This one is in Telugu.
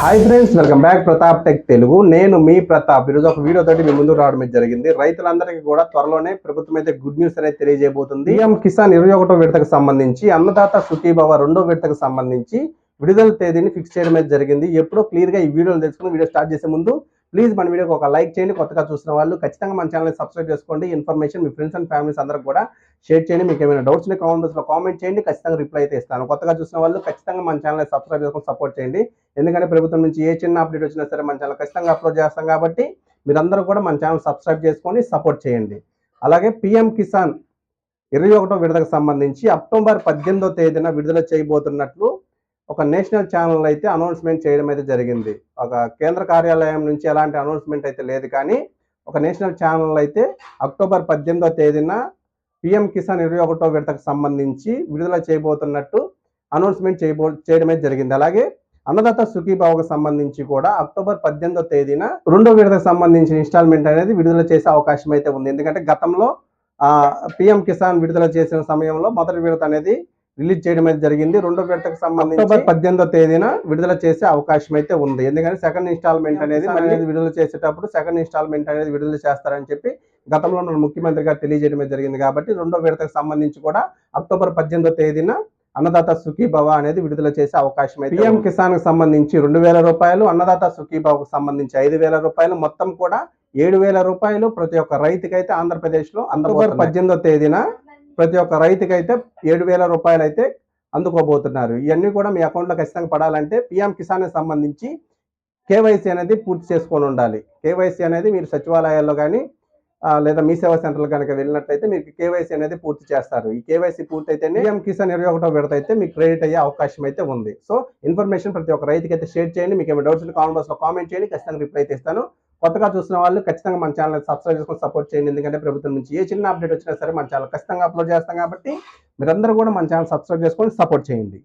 Hi friends welcome back Pratap tech Telugu నేను మీ ప్రతాప్ ఈరోజు ఒక వీడియో తోటి మీ ముందు రావడం జరిగింది. రైతులందరికీ కూడా త్వరలోనే ప్రభుత్వం అయితే గుడ్ న్యూస్ అనేది తెలియజేయబోతుంది. పిఎం కిసాన్ ఇరవై ఒకటో విడతకు సంబంధించి అన్నదాత సుఖీభావ రెండో విడతకు సంబంధించి విడుదల తేదీని ఫిక్స్ చేయడం అయితే జరిగింది. ఎప్పుడో క్లియర్గా ఈ వీడియోలు తెలుసుకుని వీడియో స్టార్ట్ చేసే ముందు ప్లీజ్ మన వీడియోకి ఒక లైక్ చేయండి కొత్తగా చూసిన వాళ్ళు ఖచ్చితంగా మన ఛానల్ సబ్స్క్రైబ్ చేసుకోండి. ఇన్ఫర్మేషన్ మీ ఫ్రెండ్స్ అండ్ ఫ్యామిలీస్ అందరికి కూడా షేర్ చేయండి. మీకు ఏమైనా డౌట్స్ కామెంట్ బాక్స్లో కామెంట్ చేయండి. ఖచ్చితంగా రిప్లై అయితే ఇస్తాను. కొత్తగా చూసిన వాళ్ళు ఖచ్చితంగా మన ఛానల్ సబ్స్క్రైబ్ చేసుకొని సపోర్ట్ చేయండి. ఎందుకంటే ప్రభుత్వం నుంచి ఏ చిన్న అప్డేట్ వచ్చినా సరే మన ఛానల్ ఖచ్చితంగా అప్లోడ్ చేస్తాం కాబట్టి మీరందరూ కూడా మన ఛానల్ సబ్స్క్రైబ్ చేసుకొని సపోర్ట్ చేయండి. అలాగే పిఎం కిసాన్ ఇరవై ఒకటో విడతకు సంబంధించి అక్టోబర్ పద్దెనిమిదో తేదీన విడుదల చేయబోతున్నట్లు ఒక నేషనల్ ఛానల్ అయితే అనౌన్స్మెంట్ చేయడం అయితే జరిగింది. ఒక కేంద్ర కార్యాలయం నుంచి ఎలాంటి అనౌన్స్మెంట్ అయితే లేదు కానీ ఒక నేషనల్ ఛానల్ అయితే అక్టోబర్ పద్దెనిమిదో తేదీన పిఎం కిసాన్ ఇరవై ఒకటో విడతకు సంబంధించి విడుదల చేయబోతున్నట్టు అనౌన్స్మెంట్ చేయబో చేయడం అయితే జరిగింది. అలాగే అన్నదాత సుఖీభావకు సంబంధించి కూడా అక్టోబర్ పద్దెనిమిదో తేదీన రెండో విడతకు సంబంధించిన ఇన్స్టాల్మెంట్ అనేది విడుదల చేసే అవకాశం అయితే ఉంది. ఎందుకంటే గతంలో పిఎం కిసాన్ విడుదల చేసిన సమయంలో మొదటి విడత అనేది రిలీజ్ చేయడం అయితే జరిగింది. రెండో విడతకు సంబంధించి అక్టోబర్ పద్దెనిమిదో తేదీన విడుదల చేసే అవకాశం అయితే ఉంది. ఎందుకంటే సెకండ్ ఇన్స్టాల్మెంట్ అనేది మళ్ళీ విడుదల చేసేటప్పుడు సెకండ్ ఇన్స్టాల్మెంట్ అనేది విడుదల చేస్తారని చెప్పి గతంలో మన ముఖ్యమంత్రి గారు తెలియజేయడం జరిగింది. కాబట్టి రెండో విడతకు సంబంధించి కూడా అక్టోబర్ పద్దెనిమిదో తేదీన అన్నదాత సుఖీభవ అనేది విడుదల చేసే అవకాశం అయితే పిఎం కిసాన్కి సంబంధించి రెండు వేల రూపాయలు అన్నదాత సుఖీభవకు సంబంధించి ఐదు వేల రూపాయలు మొత్తం కూడా ఏడు వేల రూపాయలు ప్రతి ఒక్క రైతుకైతే ఆంధ్రప్రదేశ్లో అక్టోబర్ పద్దెనిమిదో తేదీన ప్రతి ఒక్క రైతుకైతే ఏడు వేల రూపాయలు అయితే అందుకోబోతున్నారు. ఇవన్నీ కూడా మీ అకౌంట్లో ఖచ్చితంగా పడాలంటే పిఎం కిసాన్ సంబంధించి కేవైసీ అనేది పూర్తి చేసుకొని ఉండాలి. కేవైసీ అనేది మీరు సచివాలయాల్లో కానీ లేదా మీ సేవా సెంటర్లు కనుక వెళ్ళినట్లయితే మీకు కేవైసీ అనేది పూర్తి చేస్తారు. ఈ కేవైసీ పూర్తి అయితేనే పిఎం కిసాన్ ఇరవై ఒకటో విడత అయితే మీకు క్రెడిట్ అయ్యే అవకాశం అయితే ఉంది. సో ఇన్ఫర్మేషన్ ప్రతి ఒక్క రైతుకి అయితే షేర్ చేయండి. మీకు ఏమైనా డౌట్స్ కామెంట్ బాక్స్లో కామెంట్ చేయండి. ఖచ్చితంగా రిప్లై అయితే ఇస్తాను. కొత్తగా చూసిన వాళ్ళు ఖచ్చితంగా మన ఛానల్ సబ్స్క్రైబ్ చేసుకొని సపోర్ట్ చేయండి. ఎందుకంటే ప్రభుత్వం నుంచి ఏ చిన్న అప్డేట్ వచ్చినా సరే మన ఛానల్ ఖచ్చితంగా అప్లోడ్ చేస్తాం కాబట్టి మీరందరూ కూడా మన ఛానల్ సబ్స్క్రైబ్ చేసుకొని సపోర్ట్ చేయండి.